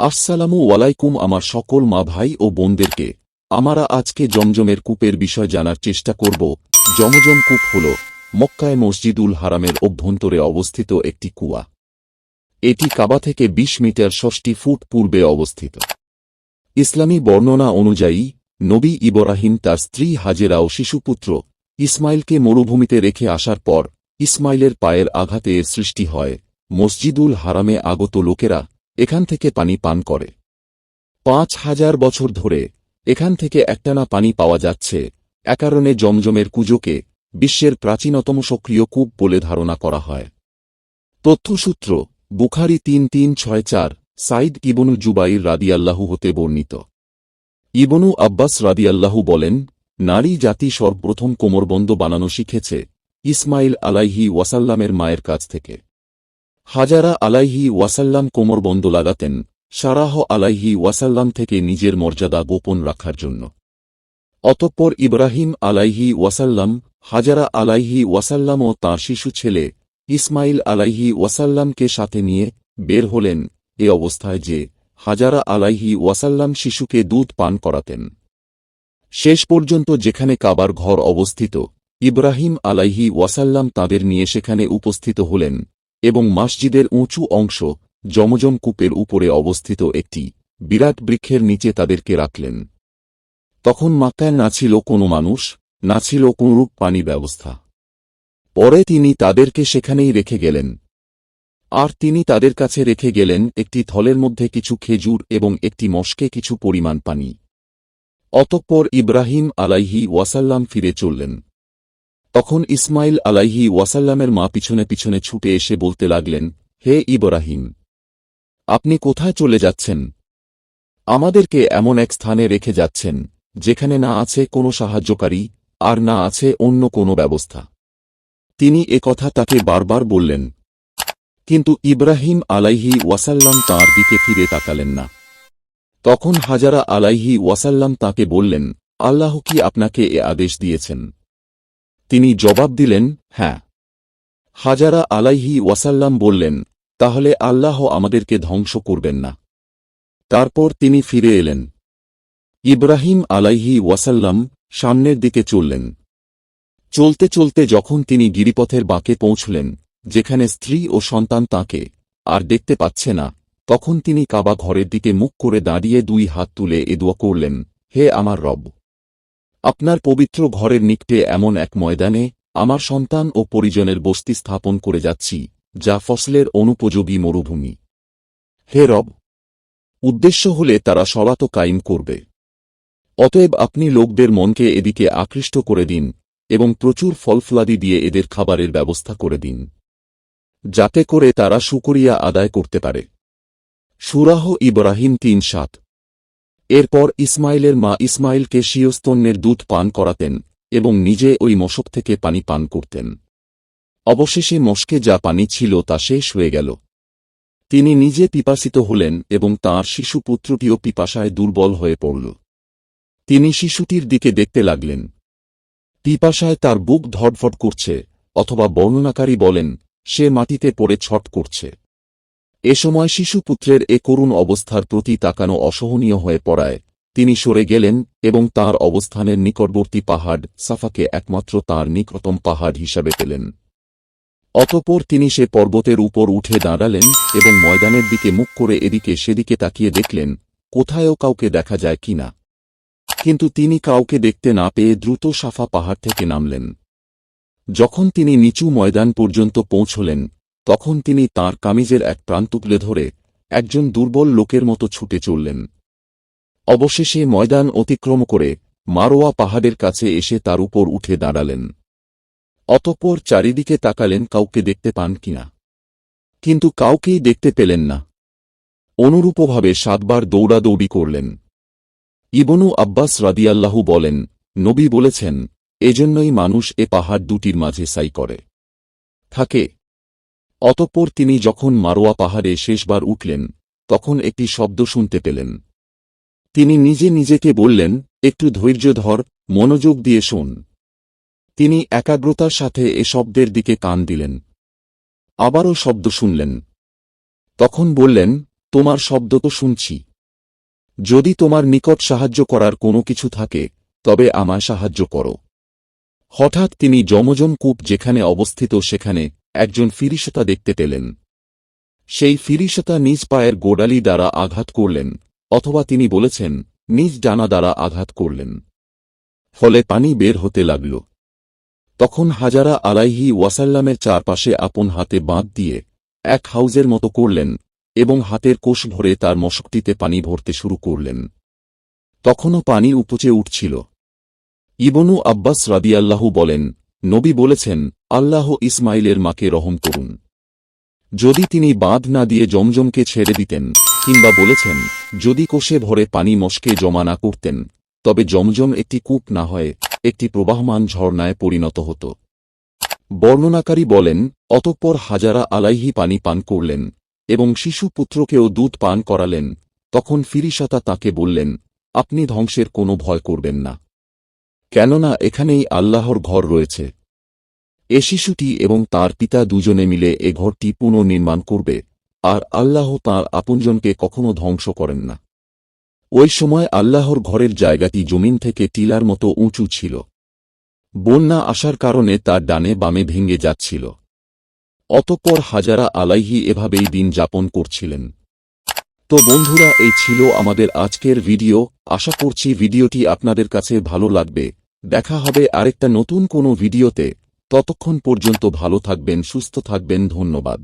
আসসালামু ওয়ালাইকুম আমার সকল মা ভাই ও বোনদেরকে। আমরা আজকে জমজমের কূপের বিষয় জানার চেষ্টা করব। জমজম কূপ হল মক্কায় মসজিদুল হারামের অভ্যন্তরে অবস্থিত একটি কুয়া। এটি কাবা থেকে ২০ মিটার ষষ্ঠী ফুট পূর্বে অবস্থিত। ইসলামী বর্ণনা অনুযায়ী, নবী ইব্রাহিম তার স্ত্রী হাজেরা ও শিশুপুত্র ইসমাইলকে মরুভূমিতে রেখে আসার পর ইসমাইলের পায়ের আঘাতে সৃষ্টি হয়। মসজিদুল হারামে আগত লোকেরা এখান থেকে পানি পান করে। পাঁচ হাজার বছর ধরে এখান থেকে একটানা পানি পাওয়া যাচ্ছে, এ কারণে জমজমের কুজোকে বিশ্বের প্রাচীনতম সক্রিয় কূপ বলে ধারণা করা হয়। তথ্যসূত্র বুখারি তিন তিন ছয় চার সাইদ ইবনু জুবাইর রাদিয়াল্লাহু হতে বর্ণিত। ইবনু আব্বাস রাদিয়াল্লাহু বলেন, নারী জাতি সর্বপ্রথম কোমরবন্ধ বানানো শিখেছে ইসমাইল আলাইহি ওয়াসাল্লামের মায়ের কাছ থেকে। হাজারা আলাইহি ওয়াসাল্লাম কোমরবন্ধ লাগাতেন, সারাহ আলাইহি ওয়াসাল্লাম থেকে নিজের মর্যাদা গোপন রাখার জন্য। অতঃপর ইব্রাহিম আলাইহি ওয়াসাল্লাম, হাজারা আলাইহি ওয়াসাল্লাম ও তাঁর শিশু ছেলে, ইসমাইল আলাইহি ওয়াসাল্লামকে সাথে নিয়ে বের হলেন, এ অবস্থায় যে হাজারা আলাইহি ওয়াসাল্লাম শিশুকে দুধ পান করাতেন। শেষ পর্যন্ত যেখানে কাবার ঘর অবস্থিত, ইব্রাহিম আলাইহি ওয়াসাল্লাম তাদের নিয়ে সেখানে উপস্থিত হলেন এবং মসজিদের উঁচু অংশ জমজম কূপের উপরে অবস্থিত একটি বিরাট বৃক্ষের নিচে তাদেরকে রাখলেন। তখন মাক্কায় না ছিল কোনো মানুষ, না ছিল কোনরূপ পানি ব্যবস্থা। পরে তিনি তাদেরকে সেখানেই রেখে গেলেন। আর তিনি তাদের কাছে রেখে গেলেন একটি থলের মধ্যে কিছু খেজুর এবং একটি মশকে কিছু পরিমাণ পানি। অতঃপর ইব্রাহিম আলাইহি ওয়াসাল্লাম ফিরে চললেন। তখন ইসমাইল আলাইহি ওয়াসাল্লামের মা পিছনে পিছনে ছুটে এসে বলতে লাগলেন, হে ইব্রাহিম, আপনি কোথায় চলে যাচ্ছেন? আমাদেরকে এমন এক স্থানে রেখে যাচ্ছেন, যেখানে না আছে কোনো সাহায্যকারী আর না আছে অন্য কোনো ব্যবস্থা। তিনি কথা তাকে বারবার বললেন, কিন্তু ইব্রাহিম আলাইহি ওয়াসাল্লাম তাঁর দিকে ফিরে তাকালেন না। তখন হাজারা আলাইহি ওয়াসাল্লাম তাকে বললেন, আল্লাহ কি আপনাকে এ আদেশ দিয়েছেন? তিনি জবাব দিলেন হ্যাঁ। হাজারা আলাইহি ওয়াসাল্লাম বললেন, তাহলে আল্লাহ আমাদেরকে ধ্বংস করবেন না। তারপর তিনি ফিরে এলেন। ইব্রাহিম আলাইহি ওয়াসাল্লাম সামনের দিকে চললেন। চলতে চলতে যখন তিনি গিরিপথের বাঁকে পৌঁছলেন, যেখানে স্ত্রী ও সন্তান তাকে আর দেখতে পাচ্ছে না, তখন তিনি কাবা ঘরের দিকে মুখ করে দাঁড়িয়ে দুই হাত তুলে এদুয়া করলেন, হে আমার রব আপনার পবিত্র ঘরের নিকটে এমন এক ময়দানে আমার সন্তান ও পরিজনের বস্তি স্থাপন করে যাচ্ছি, যা ফসলের অনুপযোগী মরুভূমি। হে রব, উদ্দেশ্য হলে তারা সরাত কায়েম করবে। অতএব আপনি লোকদের মনকে এদিকে আকৃষ্ট করে দিন এবং প্রচুর ফলফলাদি দিয়ে এদের খাবারের ব্যবস্থা করে দিন, যাতে করে তারা সুকরিয়া আদায় করতে পারে। সুরাহ ইব্রাহিম তিন সাত এরপর ইসমাইলের মা ইসমাইলকে শিয়স্তন্যের দুধ পান করাতেন এবং নিজে ওই মশক থেকে পানি পান করতেন। অবশেষে মশকে যা পানি ছিল তা শেষ হয়ে গেল। তিনি নিজে পিপাসিত হলেন এবং তাঁর শিশুপুত্রটিও পিপাসায় দুর্বল হয়ে পড়ল। তিনি শিশুটির দিকে দেখতে লাগলেন। পিপাসায় তার বুক ধটফট করছে, অথবা বর্ণনাকারী বলেন, সে মাটিতে পড়ে ছট করছে। এ সময় শিশুপুত্রের এ করুণ অবস্থার প্রতি তাকানো অসহনীয় হয়ে পড়ায়। তিনি সরে গেলেন এবং তার অবস্থানের নিকটবর্তী পাহাড় সাফাকে একমাত্র তার নিকটতম পাহাড় হিসাবে পেলেন। অতপর তিনি সে পর্বতের উপর উঠে দাঁড়ালেন এবং ময়দানের দিকে মুখ করে এদিকে সেদিকে তাকিয়ে দেখলেন, কোথায়ও কাউকে দেখা যায় কিনা কিন্তু তিনি কাউকে দেখতে না পেয়ে দ্রুত সাফা পাহাড় থেকে নামলেন। যখন তিনি নিচু ময়দান পর্যন্ত পৌঁছলেন তখন তিনি তার কামিজের এক প্রান্ত তুলে ধরে একজন দুর্বল লোকের মতো ছুটে চললেন। অবশেষে ময়দান অতিক্রম করে মারোয়া পাহাড়ের কাছে এসে তার উপর উঠে দাঁড়ালেন। অতঃপর চারিদিকে তাকালেন কাউকে দেখতে পান কিনা কিন্তু কাউকেই দেখতে পেলেন না। অনুরূপভাবে সাতবার দৌড়াদৌড়ি করলেন। ইবনু আব্বাস রাদিয়াল্লাহু বলেন, নবী বলেছেন, এজন্যই মানুষ এ পাহাড় দুটির মাঝে সাই করে। থাকে অতঃপর তিনি যখন মারোয়া পাহাড়ে শেষবার উঠলেন, তখন একটি শব্দ শুনতে পেলেন। তিনি নিজে নিজেকে বললেন, একটু ধৈর্য ধর, মনোযোগ দিয়ে শোন। তিনি একাগ্রতার সাথে এ শব্দের দিকে কান দিলেন। আবারও শব্দ শুনলেন। তখন বললেন, তোমার শব্দ তো শুনছি। যদি তোমার নিকট সাহায্য করার কোনো কিছু থাকে, তবে আমায় সাহায্য করো। হঠাৎ তিনি যমজন কূপ যেখানে অবস্থিত সেখানে একজন ফিরিসতা দেখতে পেলেন। সেই ফিরিসতা নিজ পায়ের গোড়ালি দ্বারা আঘাত করলেন, অথবা তিনি বলেছেন, নিজ ডানা দ্বারা আঘাত করলেন। ফলে পানি বের হতে লাগল। তখন হাজারা আলাইহি ওয়াসাল্লামের চারপাশে আপন হাতে বাঁধ দিয়ে এক হাউজের মতো করলেন এবং হাতের কোষ ভরে তার মশকটিতে পানি ভরতে শুরু করলেন। তখনও পানি উপচে উঠছিল। ইবনু আব্বাস রাদিয়াল্লাহু বলেন নবী বলেছেন, আল্লাহ ইসমাইলের মাকে রহম করুন। যদি তিনি বাঁধ না দিয়ে জমজমকে ছেড়ে দিতেন, কিংবা বলেছেন, যদি কোষে ভরে পানি মশকে জমা না করতেন, তবে জমজম একটি কূপ না হয়ে, একটি প্রবাহমান ঝর্ণায় পরিণত হতো। বর্ণনাকারী বলেন, অতঃপর হাজারা আলাইহি পানি পান করলেন, এবং শিশু পুত্রকেও দুধ পান করালেন, তখন ফিরিসাতা তাকে বললেন, আপনি ধ্বংসের কোনো ভয় করবেন না। কেননা এখানেই আল্লাহর ঘর রয়েছে। এ শিশুটি এবং তার পিতা দুজনে মিলে এ ঘরটি পুনর্নির্মাণ করবে, আর আল্লাহ তাঁর আপনজনকে কখনো ধ্বংস করেন না। ওই সময় আল্লাহর ঘরের জায়গাটি জমিন থেকে টিলার মতো উঁচু ছিল। বন্যা আসার কারণে তার ডানে বামে ভেঙে যাচ্ছিল। অতঃপর হাজারা আলাইহি এভাবেই দিন যাপন করছিলেন। তো বন্ধুরা, এই ছিল আমাদের আজকের ভিডিও। আশা করছি ভিডিওটি আপনাদের কাছে ভালো লাগবে। দেখা হবে আরেকটা নতুন কোনো ভিডিওতে। ততক্ষণ পর্যন্ত ভালো থাকবেন, সুস্থ থাকবেন, ধন্যবাদ।